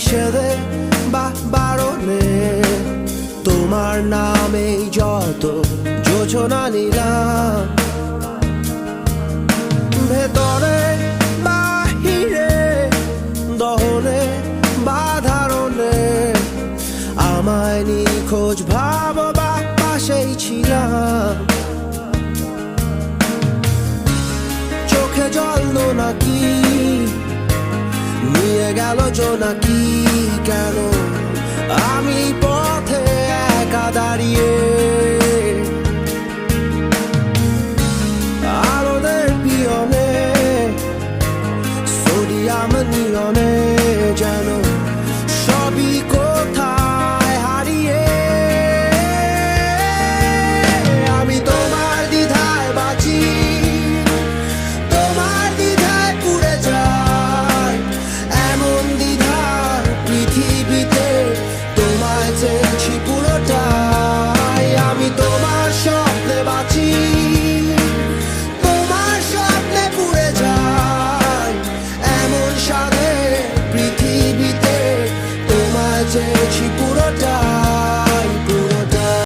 নিষেধে বা বারণে, তোমার নামে যত যোজনা নিলাম। ভেতরে বাহিরে দহনে বা ধারণে, আমায় নিখোঁজ ভাব বা পাশেই ছিলাম। চোখে জল নাকি গেল জোনাকি কেন? আমি পথে একা দাঁড়িয়ে আলোদের পিয়নে সোডিয়াম নিয়নে জানো your dog.